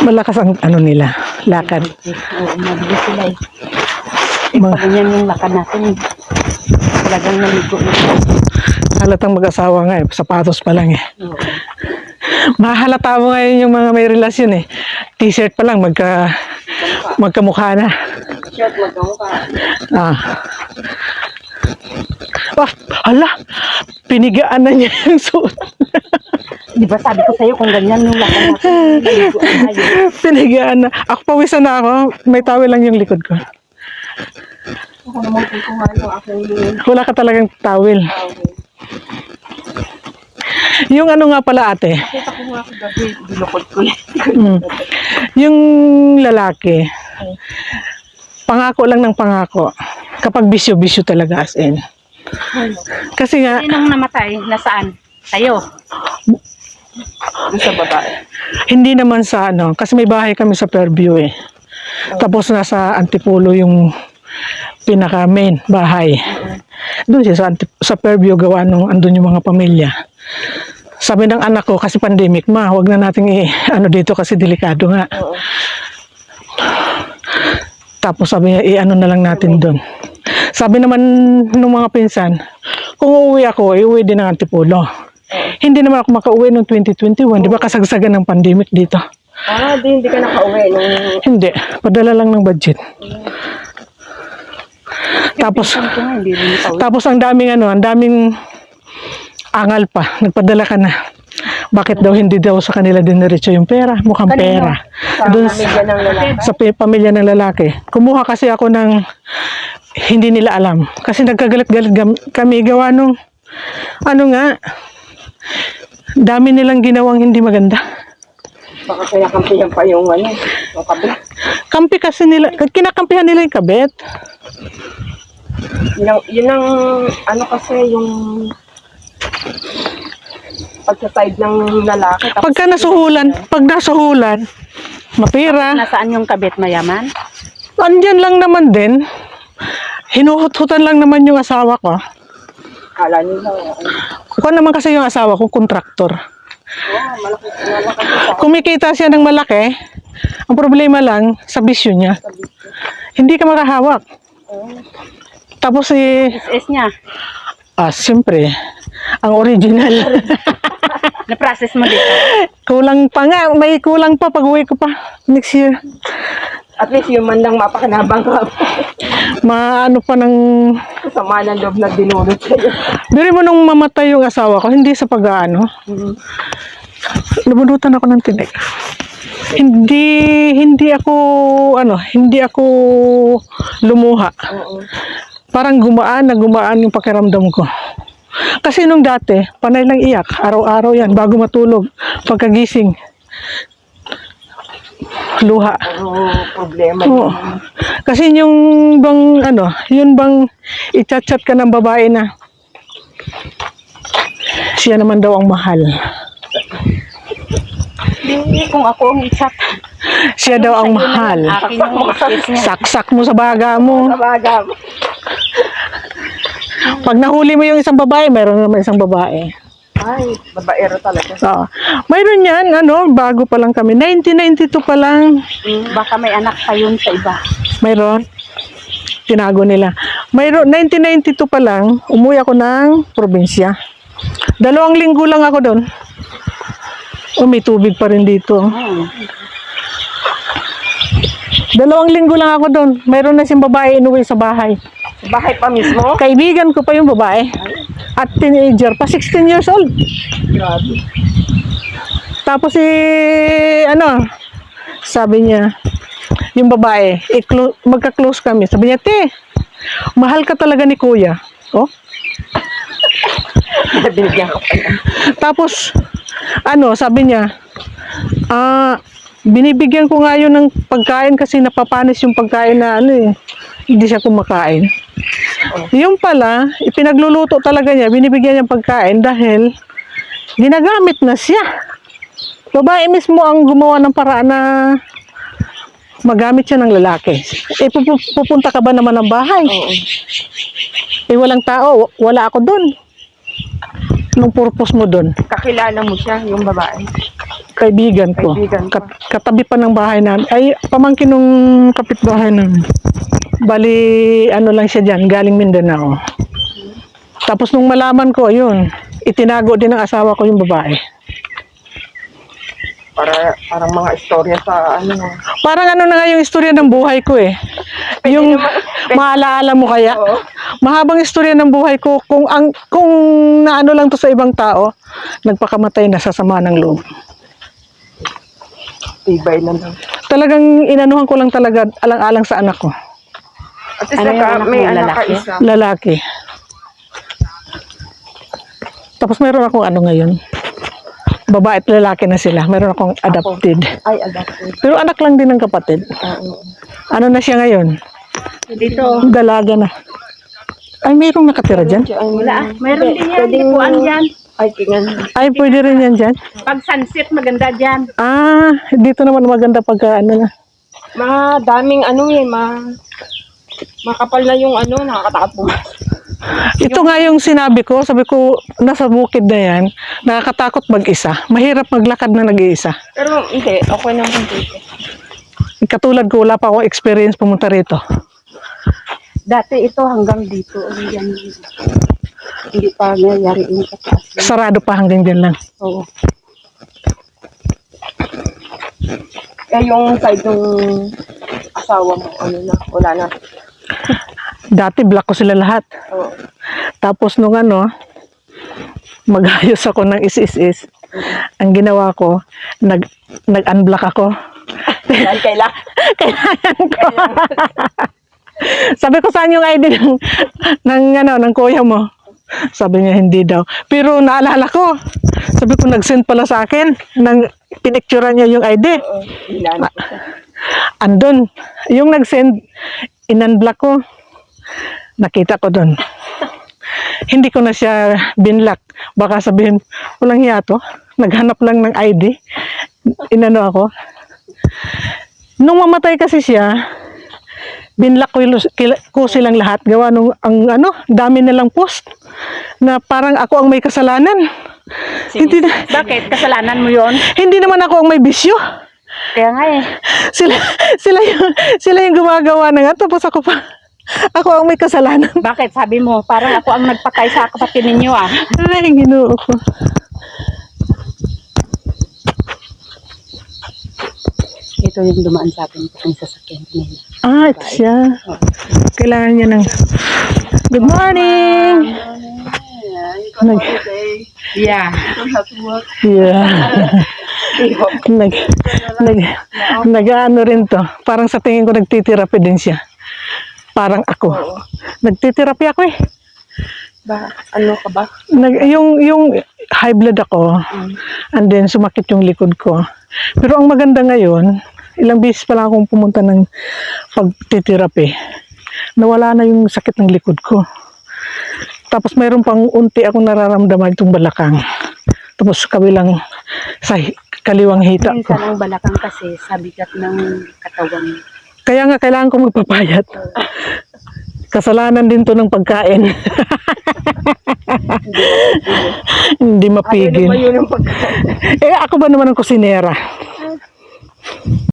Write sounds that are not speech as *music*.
Malakas ang ano nila, lakad. Oo, mabilis sila eh. Eh, pag ganyan yung lakad natin, talagang naligo na. Halatang mag-asawa nga eh, sapatos pa lang eh. Oo. Mahalata mo ngayon yung mga may relasyon eh. T-shirt pa lang, magka, magkamukha na. Shirt, magkamukha. Ah. Ah, hala, pinigaan na niya *laughs* yung suot. Di ba sabi ko sa'yo kung ganyan yung lakad natin, naligo na. Ako pawisan na ako, may tawel lang yung likod ko. Ako naman kung ano, aking Wala ka talagang tawel. tawag. Yung ano nga pala ate, Kita ko nga ako gabi, binukod ko mm, yung lalaki, pangako lang ng pangako. Kapag bisyo-bisyo talaga as in. Kasi nga, Sinong namatay? Nasaan? Tayo. Doon sa babae. Hindi naman sa ano, kasi may bahay kami sa Fairview eh. Tapos nasa Antipolo yung pinaka main bahay. Doon siya sa, Antip- sa Fairview gawa nung andun yung mga pamilya. Sabi ng anak ko, kasi pandemic ma, wag na nating i, *laughs* ano dito kasi delikado nga. Oo. Tapos sabi niya, i-ano na lang natin doon. Sabi naman nung mga pinsan, kung uuwi ako, iuwi din ng Antipolo. Hindi naman ako makauwi noong 2021, di ba kasagsagan ng pandemic dito. Ah, di, hindi ka nakauwi nung... Hindi, padala lang ng budget. Tapos, ko nga, hindi tapos ang daming ano, ang daming angal pa. Nagpadala ka na. Bakit daw hindi daw sa kanila diniretso yung pera? Mukhang Kanino? pera. Sa Doon pamilya ng lalaki? sa pamilya ng lalaki. Kumuha kasi ako ng hindi nila alam. Kasi nagkagalit-galit kami gawa nung ano nga, dami nilang ginawang hindi maganda. Baka kinakampihan pa yung ano, yung kabit. Kampi kasi nila, kinakampihan nila yung kabet. Yun ang, yun ang ano kasi yung pagsa-side ng lalaki. Tapos, Pagka nasuhulan, pag nasuhulan, mapira. nasaan yung kabit mayaman? Andyan lang naman din. Hinuhut-hutan lang naman yung asawa ko. Kala nila. Oh, Ako naman kasi yung asawa ko, kontraktor. malaki, malaki sa Kumikita siya ng malaki. Ang problema lang, sa bisyo niya. Hindi ka makahawak. Tapos eh, SS niya. ah, siyempre, ang original. *laughs* Na-process mo dito. kulang pa nga, may kulang pa pag uwi ko pa next year. At least yung man lang mapakanabang ka. Maano pa ng... Sama ng loob na dinulot sa'yo. Biri mo nung mamatay yung asawa ko, hindi sa pag-ano. Nabunutan ako ng tinik. Hindi, hindi ako, ano, hindi ako lumuha. Oo. Parang gumaan na gumaan yung pakiramdam ko. Kasi nung dati, panay lang iyak. Araw-araw yan, bago matulog. Pagkagising. Luha. Oo, problema. Oo. Kasi yung bang, ano, yun bang i-chat-chat ka ng babae na siya naman daw ang mahal. Hindi, kung ako ang chat. Siya daw ang mahal. Akin yung SS niya. Saksak mo sa baga mo. Pag nahuli mo yung isang babae, meron naman isang babae. Ay, babaero talaga. Oo. Mayroon yan, ano, bago pa lang kami. 1992 pa lang. Mm, baka may anak pa yun sa iba. Mayroon. Tinago nila. Mayroon, 1992 pa lang, umuwi ako ng probinsya. Dalawang linggo lang ako doon. Oh, may tubig pa rin dito. Hmm. Dalawang linggo lang ako doon. Mayroon na siyang babae inuwi sa bahay. Sa bahay pa mismo? Kaibigan ko pa yung babae. At teenager pa, 16 years old. Grabe. Tapos si ano, sabi niya, yung babae, i-clo- magka-close kami. Sabi niya, te, mahal ka talaga ni kuya. Oh. *laughs* Tapos, ano, sabi niya, ah, binibigyan ko nga yun ng pagkain kasi napapanis yung pagkain na ano eh. Hindi siya kumakain. Yung pala, ipinagluluto talaga niya, binibigyan niya pagkain dahil ginagamit na siya. Babae mismo ang gumawa ng paraan na magamit siya ng lalaki. Eh, pupu- pupunta ka ba naman ng bahay? Oo. Eh, walang tao. Wala ako doon. Anong purpose mo doon? Kakilala mo siya, yung babae. kaibigan ko. Kaibigan ko. Kat- katabi pa ng bahay namin. Ay, pamangkin nung kapitbahay namin. Bali, ano lang siya dyan, galing Mindanao. Tapos nung malaman ko, yun, itinago din ng asawa ko yung babae. Para, parang mga istorya sa ano. Parang ano na nga yung istorya ng buhay ko eh. Yung *laughs* maalaala mo kaya. Oo. Mahabang istorya ng buhay ko kung ang kung naano lang to sa ibang tao, nagpakamatay na sa sama ng loob. Tibay na lang. Talagang inanuhan ko lang talaga alang-alang sa anak ko. At least Ano yung naka, anak may mo, anak ka lalaki? isa. Lalaki. Tapos meron akong ano ngayon. Babae at lalaki na sila. Meron akong adopted. Ay, adopted. Pero anak lang din ng kapatid. Oo. Ano na siya ngayon? Dito. Dalaga na. Ay, mayroong nakatira dyan? Wala ah. Mayroon din yan. Hindi po ano dyan. Ay, kingan. Ay, pwede rin yan dyan? Pag sunset, maganda dyan. Ah, dito naman maganda pagka ano na. Madaming ano eh, ma... Makapal na yung ano, nakakatakot Ito nga yung sinabi ko, sabi ko, nasa bukid na yan, nakakatakot mag-isa. Mahirap maglakad na nag-iisa. Pero hindi, okay naman dito. Katulad ko, wala pa akong experience pumunta rito. Dati ito hanggang dito. Yan. Hindi pa nangyayari yung kataas. Sarado pa hanggang dyan lang. Oo. Eh, yung side ng asawa mo, ano na, wala na. Dati black ko sila lahat. Oo. Tapos nung ano, magayos ako ng is-is-is. Ang ginawa ko, nag, nag-unblock ako. Dahil *laughs* kailangan. Sabi ko, saan yung ID ng, ng, ano, ng kuya mo? Sabi niya, hindi daw. Pero naalala ko, sabi ko, nag-send pala sa akin, nang pinicturean niya yung ID. Oo, ko. Andun, yung nag-send, in-unblock ko. Nakita ko doon. Hindi ko na siya binlock. Baka sabihin, walang hiya to. Naghanap lang ng ID. Inano ako. Nung mamatay kasi siya, binlock ko, ko silang lahat. Gawa nung, ang ano, dami nilang post. Na parang ako ang may kasalanan. Hindi, na- Bakit? Kasalanan mo yon hindi naman ako ang may bisyo Kaya nga eh. sila sila yung sila yung gumagawa na nga tapos ako pa ako ang may kasalanan. *laughs* Bakit? Sabi mo, parang ako ang nagpatay sa kapatid ninyo ah. ay ginoo ko? Ito yung dumaan sa akin kung sasakyan nila. ah ito siya. Kailangan niya ng good morning! Nag Yeah. yeah. *laughs* Nag nag nag ano rin to. Parang sa tingin ko nagtitirapi din siya parang ako nagtitirapi ako eh Ba, ano ka ba? Nag, yung, yung high blood ako, and then sumakit yung likod ko. Pero ang maganda ngayon, ilang beses pa lang akong pumunta ng pagtitirapi, nawala na yung sakit ng likod ko. Tapos mayroon pang unti akong nararamdaman itong balakang. Tapos kabilang sa kaliwang hita ko. Minsan ang balakang kasi sa bigat ng katawan. Kaya nga kailangan ko magpapayat. Kasalanan din to ng pagkain. *laughs* Hindi Ano ba mapigil. yun ang pagkain? Eh, ako ba naman ang kusinera?